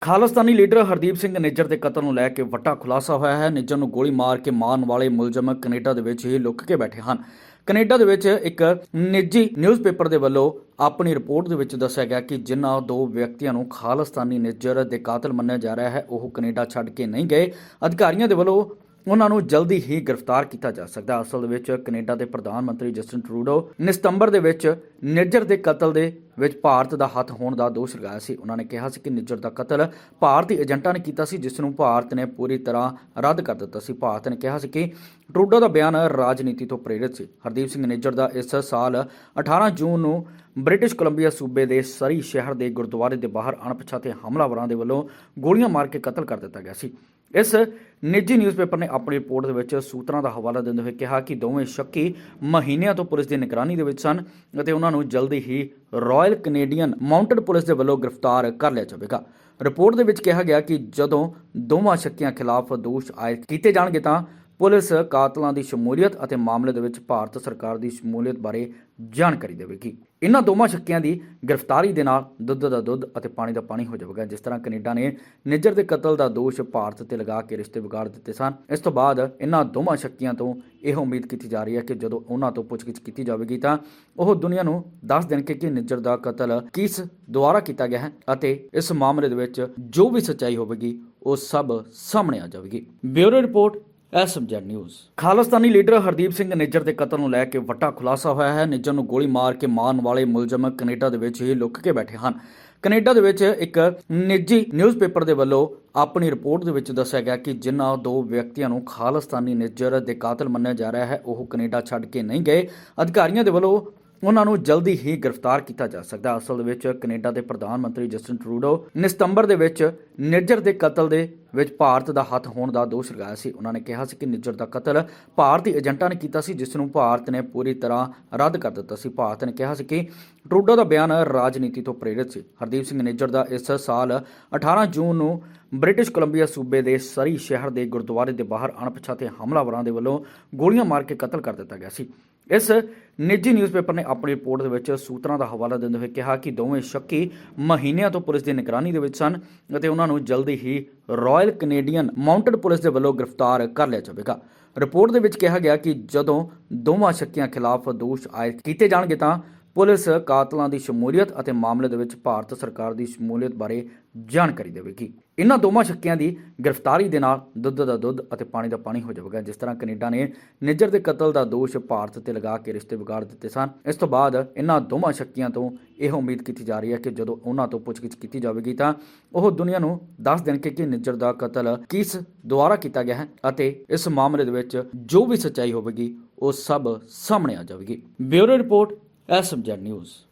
ਖਾਲਿਸਤਾਨੀ leader Hardeep Singh Nijjar ਦੇ ਕਤਲ ਨੂੰ ਲੈ ਕੇ ਵੱਡਾ ਖੁਲਾਸਾ ਹੋਇਆ ਹੈ। ਨਿੱਜਰ ਨੂੰ ਗੋਲੀ ਮਾਰ ਕੇ ਮਾਰਨ ਵਾਲੇ ਮੁਲਜ਼ਮ ਕੈਨੇਡਾ ਦੇ ਵਿੱਚ ਹੀ ਲੁੱਕ ਕੇ ਬੈਠੇ ਹਨ। ਕੈਨੇਡਾ ਦੇ ਵਿੱਚ ਇੱਕ ਨਿੱਜੀ ਨਿਊਜ਼ਪੇਪਰ ਦੇ ਵੱਲੋਂ ਆਪਣੀ ਰਿਪੋਰਟ ਦੇ ਵਿੱਚ ਦੱਸਿਆ ਗਿਆ ਕਿ ਜਿਨ੍ਹਾਂ ਦੋ ਵਿਅਕਤੀਆਂ ਨੂੰ ਖਾਲਿਸਤਾਨੀ ਨਿੱਜਰ ਦੇ ਕਾਤਲ ਮੰਨਿਆ ਜਾ ਰਿਹਾ ਹੈ, ਉਹ ਕੈਨੇਡਾ ਛੱਡ ਕੇ ਨਹੀਂ ਗਏ। ਅਧਿਕਾਰੀਆਂ ਦੇ ਵੱਲੋਂ ਉਹਨਾਂ ਨੂੰ ਜਲਦੀ ਹੀ ਗ੍ਰਿਫਤਾਰ ਕੀਤਾ ਜਾ ਸਕਦਾ ਅਸਲ ਵਿੱਚ ਕੈਨੇਡਾ ਦੇ ਪ੍ਰਧਾਨ ਮੰਤਰੀ ਜਸਟਿਨ ਟਰੂਡੋ ਨੇ ਸਤੰਬਰ ਦੇ ਵਿੱਚ ਨਿੱਜਰ ਦੇ ਕਤਲ ਦੇ ਵਿੱਚ ਭਾਰਤ ਦਾ ਹੱਥ ਹੋਣ ਦਾ ਦੋਸ਼ ਲਗਾਇਆ ਸੀ। ਉਹਨਾਂ ਨੇ ਕਿਹਾ ਸੀ ਕਿ ਨਿੱਜਰ ਦਾ ਕਤਲ ਭਾਰਤੀ ਏਜੰਟਾਂ ਨੇ ਕੀਤਾ ਸੀ, ਜਿਸ ਨੂੰ ਭਾਰਤ ਨੇ ਪੂਰੀ ਤਰ੍ਹਾਂ ਰੱਦ ਕਰ ਦਿੱਤਾ ਸੀ। ਭਾਰਤ ਨੇ ਕਿਹਾ ਸੀ ਕਿ ਟਰੂਡੋ ਦਾ ਬਿਆਨ ਰਾਜਨੀਤੀ ਤੋਂ ਪ੍ਰੇਰਿਤ ਸੀ। ਹਰਦੀਪ ਸਿੰਘ ਨਿੱਜਰ ਦਾ ਇਸ ਸਾਲ 18 ਜੂਨ ਨੂੰ ਬ੍ਰਿਟਿਸ਼ ਕੋਲੰਬੀਆ ਸੂਬੇ ਦੇ ਸਰੀ ਸ਼ਹਿਰ ਦੇ ਗੁਰਦੁਆਰੇ ਦੇ ਬਾਹਰ ਅਣਪਛਾਤੇ ਹਮਲਾਵਰਾਂ ਦੇ ਵੱਲੋਂ ਗੋਲੀਆਂ ਮਾਰ ਕੇ ਕਤਲ ਕਰ ਦਿੱਤਾ ਗਿਆ ਸੀ। ਇਸ ਨਿੱਜੀ ਨਿਊਜ਼ਪੇਪਰ ਨੇ ਆਪਣੀ ਰਿਪੋਰਟ ਦੇ ਵਿੱਚ ਸੂਤਰਾਂ ਦਾ ਹਵਾਲਾ ਦਿੰਦੇ ਹੋਏ ਕਿਹਾ ਕਿ ਦੋਵੇਂ ਸ਼ੱਕੀ ਮਹੀਨਿਆਂ ਤੋਂ ਪੁਲਿਸ ਦੀ ਨਿਗਰਾਨੀ ਦੇ ਵਿੱਚ ਸਨ ਅਤੇ ਉਹਨਾਂ ਨੂੰ ਜਲਦੀ ਹੀ ਰਾਇਲ ਕੈਨੇਡੀਅਨ ਮਾਊਂਟਡ ਪੁਲਿਸ ਦੇ ਵੱਲੋਂ ਗ੍ਰਿਫਤਾਰ ਕਰ ਲਿਆ ਜਾਵੇਗਾ। ਰਿਪੋਰਟ ਦੇ ਵਿੱਚ ਕਿਹਾ ਗਿਆ ਕਿ ਜਦੋਂ ਦੋਵਾਂ ਸ਼ੱਕੀਆਂ ਖਿਲਾਫ ਦੋਸ਼ ਆਇਦ ਕੀਤੇ ਜਾਣਗੇ ਤਾਂ ਪੁਲਿਸ ਕਾਤਲਾਂ ਦੀ ਸ਼ਮੂਲੀਅਤ ਅਤੇ ਮਾਮਲੇ ਦੇ ਵਿੱਚ ਭਾਰਤ ਸਰਕਾਰ ਦੀ ਸ਼ਮੂਲੀਅਤ ਬਾਰੇ ਜਾਣਕਾਰੀ ਦੇਵੇਗੀ। ਇਹਨਾਂ ਦੋਵਾਂ ਸ਼ੱਕੀਆਂ ਦੀ ਗ੍ਰਿਫਤਾਰੀ ਦੇ ਨਾਲ ਦੁੱਧ ਦਾ ਦੁੱਧ ਅਤੇ ਪਾਣੀ ਦਾ ਪਾਣੀ ਹੋ ਜਾਵੇਗਾ, ਜਿਸ ਤਰ੍ਹਾਂ ਕੈਨੇਡਾ ਨੇ ਨਿੱਜਰ ਦੇ ਕਤਲ ਦਾ ਦੋਸ਼ ਭਾਰਤ ਤੇ ਲਗਾ ਕੇ ਰਿਸ਼ਤੇ ਵਿਗਾੜ ਦਿੱਤੇ ਸਨ। ਇਸ ਤੋਂ ਬਾਅਦ ਇਹਨਾਂ ਦੋਵਾਂ ਸ਼ੱਕੀਆਂ ਤੋਂ ਇਹ ਉਮੀਦ ਕੀਤੀ ਜਾ ਰਹੀ ਹੈ ਕਿ ਜਦੋਂ ਉਹਨਾਂ ਤੋਂ ਪੁੱਛਗਿੱਛ ਕੀਤੀ ਜਾਵੇਗੀ ਤਾਂ ਉਹ ਦੁਨੀਆ ਨੂੰ ਦੱਸ ਦੇਣਗੇ ਕਿ ਨਿੱਜਰ ਦਾ ਕਤਲ ਕਿਸ ਦੁਆਰਾ ਕੀਤਾ ਗਿਆ ਹੈ ਅਤੇ ਇਸ ਮਾਮਲੇ ਦੇ ਵਿੱਚ ਜੋ ਵੀ ਸੱਚਾਈ ਹੋਵੇਗੀ, ਉਹ ਸਭ ਸਾਹਮਣੇ ਆ ਜਾਵੇਗੀ। Bureau report SMZ news. Khalistani leader Hardeep Singh Nijjar ਦੇ ਕਤਲ ਨੂੰ ਲੈ ਕੇ ਵੱਡਾ ਖੁਲਾਸਾ ਹੋਇਆ ਹੈ। ਨਿੱਜਰ ਨੂੰ ਗੋਲੀ ਮਾਰ ਕੇ ਮਾਰਨ ਵਾਲੇ ਮੁਲਜ਼ਮ ਕੈਨੇਡਾ ਦੇ ਵਿੱਚ ਹੀ ਲੁੱਕ ਕੇ ਬੈਠੇ ਹਨ। ਕੈਨੇਡਾ ਦੇ ਵਿੱਚ ਇੱਕ ਨਿੱਜੀ ਨਿਊਜ਼ਪੇਪਰ ਦੇ ਵੱਲੋਂ ਆਪਣੀ ਰਿਪੋਰਟ ਦੇ ਵਿੱਚ ਦੱਸਿਆ ਗਿਆ ਕਿ ਜਿਨ੍ਹਾਂ ਦੋ ਵਿਅਕਤੀਆਂ ਨੂੰ ਖਾਲਿਸਤਾਨੀ ਨਿੱਜਰ ਦੇ ਕਾਤਲ ਮੰਨਿਆ ਜਾ ਰਿਹਾ ਹੈ, ਉਹ ਕੈਨੇਡਾ ਛੱਡ ਕੇ ਨਹੀਂ ਗਏ। ਅਧਿਕਾਰੀਆਂ ਦੇ ਵੱਲੋਂ ਉਹਨਾਂ ਨੂੰ ਜਲਦੀ ਹੀ ਗ੍ਰਿਫਤਾਰ ਕੀਤਾ ਜਾ ਸਕਦਾ। ਅਸਲ ਵਿੱਚ ਕੈਨੇਡਾ ਦੇ ਪ੍ਰਧਾਨ ਮੰਤਰੀ ਜਸਟਿਨ ਟਰੂਡੋ ਨੇ ਸਤੰਬਰ ਦੇ ਵਿੱਚ ਨਿੱਜਰ ਦੇ ਕਤਲ ਦੇ ਵਿੱਚ ਭਾਰਤ ਦਾ ਹੱਥ ਹੋਣ ਦਾ ਦੋਸ਼ ਲਗਾਇਆ ਸੀ। ਉਹਨਾਂ ਨੇ ਕਿਹਾ ਸੀ ਕਿ ਨਿੱਜਰ ਦਾ ਕਤਲ ਭਾਰਤੀ ਏਜੰਟਾਂ ਨੇ ਕੀਤਾ ਸੀ, ਜਿਸ ਨੂੰ ਭਾਰਤ ਨੇ ਪੂਰੀ ਤਰ੍ਹਾਂ ਰੱਦ ਕਰ ਦਿੱਤਾ ਸੀ। ਭਾਰਤ ਨੇ ਕਿਹਾ ਸੀ ਕਿ ਟਰੂਡੋ ਦਾ ਬਿਆਨ ਰਾਜਨੀਤੀ ਤੋਂ ਪ੍ਰੇਰਿਤ ਸੀ। ਹਰਦੀਪ ਸਿੰਘ ਨਿੱਜਰ ਦਾ ਇਸ ਸਾਲ 18 ਜੂਨ ਨੂੰ ਬ੍ਰਿਟਿਸ਼ ਕੋਲੰਬੀਆ ਸੂਬੇ ਦੇ ਸਰੀ ਸ਼ਹਿਰ ਦੇ ਗੁਰਦੁਆਰੇ ਦੇ ਬਾਹਰ ਅਣਪਛਾਤੇ ਹਮਲਾਵਰਾਂ ਦੇ ਵੱਲੋਂ ਗੋਲੀਆਂ ਮਾਰ ਕੇ ਕਤਲ ਕਰ ਦਿੱਤਾ ਗਿਆ ਸੀ। ਇਸ ਨਿੱਜੀ ਨਿਊਜ਼ਪੇਪਰ ਨੇ ਆਪਣੀ ਰਿਪੋਰਟ ਦੇ ਵਿੱਚ ਸੂਤਰਾਂ ਦਾ ਹਵਾਲਾ ਦਿੰਦੇ ਹੋਏ ਕਿਹਾ ਕਿ ਦੋਵੇਂ ਸ਼ੱਕੀ ਮਹੀਨਿਆਂ ਤੋਂ ਪੁਲਿਸ ਦੀ ਨਿਗਰਾਨੀ ਦੇ ਵਿੱਚ ਸਨ ਅਤੇ ਉਹਨਾਂ ਨੂੰ ਜਲਦੀ ਹੀ ਰਾਇਲ ਕੈਨੇਡੀਅਨ ਮਾਊਂਟਡ ਪੁਲਿਸ ਦੇ ਵੱਲੋਂ ਗ੍ਰਿਫਤਾਰ ਕਰ ਲਿਆ ਜਾਵੇਗਾ। ਰਿਪੋਰਟ ਦੇ ਵਿੱਚ ਕਿਹਾ ਗਿਆ ਕਿ ਜਦੋਂ ਦੋਵਾਂ ਸ਼ੱਕੀਆਂ ਖਿਲਾਫ ਦੋਸ਼ ਆਇਦ ਕੀਤੇ ਜਾਣਗੇ ਤਾਂ ਪੁਲਿਸ ਕਾਤਲਾਂ ਦੀ ਸ਼ਮੂਲੀਅਤ ਅਤੇ ਮਾਮਲੇ ਦੇ ਵਿੱਚ ਭਾਰਤ ਸਰਕਾਰ ਦੀ ਸ਼ਮੂਲੀਅਤ ਬਾਰੇ ਜਾਣਕਾਰੀ ਦੇਵੇਗੀ। ਇਹਨਾਂ ਦੋਵਾਂ ਸ਼ੱਕੀਆਂ ਦੀ ਗ੍ਰਿਫਤਾਰੀ ਦੇ ਨਾਲ ਦੁੱਧ ਦਾ ਦੁੱਧ ਅਤੇ ਪਾਣੀ ਦਾ ਪਾਣੀ ਹੋ ਜਾਵੇਗਾ, ਜਿਸ ਤਰ੍ਹਾਂ ਕੈਨੇਡਾ ਨੇ ਨਿੱਜਰ ਦੇ ਕਤਲ ਦਾ ਦੋਸ਼ ਭਾਰਤ ਤੇ ਲਗਾ ਕੇ ਰਿਸ਼ਤੇ ਵਿਗਾੜ ਦਿੱਤੇ ਸਨ। ਇਸ ਤੋਂ ਬਾਅਦ ਇਹਨਾਂ ਦੋਵਾਂ ਸ਼ੱਕੀਆਂ ਤੋਂ ਇਹ ਉਮੀਦ ਕੀਤੀ ਜਾ ਰਹੀ ਹੈ ਕਿ ਜਦੋਂ ਉਹਨਾਂ ਤੋਂ ਪੁੱਛਗਿੱਛ ਕੀਤੀ ਜਾਵੇਗੀ ਤਾਂ ਉਹ ਦੁਨੀਆ ਨੂੰ ਦੱਸ ਦੇਣਗੇ ਕਿ ਨਿੱਜਰ ਦਾ ਕਤਲ ਕਿਸ ਦੁਆਰਾ ਕੀਤਾ ਗਿਆ ਹੈ ਅਤੇ ਇਸ ਮਾਮਲੇ ਦੇ ਵਿੱਚ ਜੋ ਵੀ ਸੱਚਾਈ ਹੋਵੇਗੀ, ਉਹ ਸਭ ਸਾਹਮਣੇ ਆ ਜਾਵੇਗੀ। Bureau report SMZ news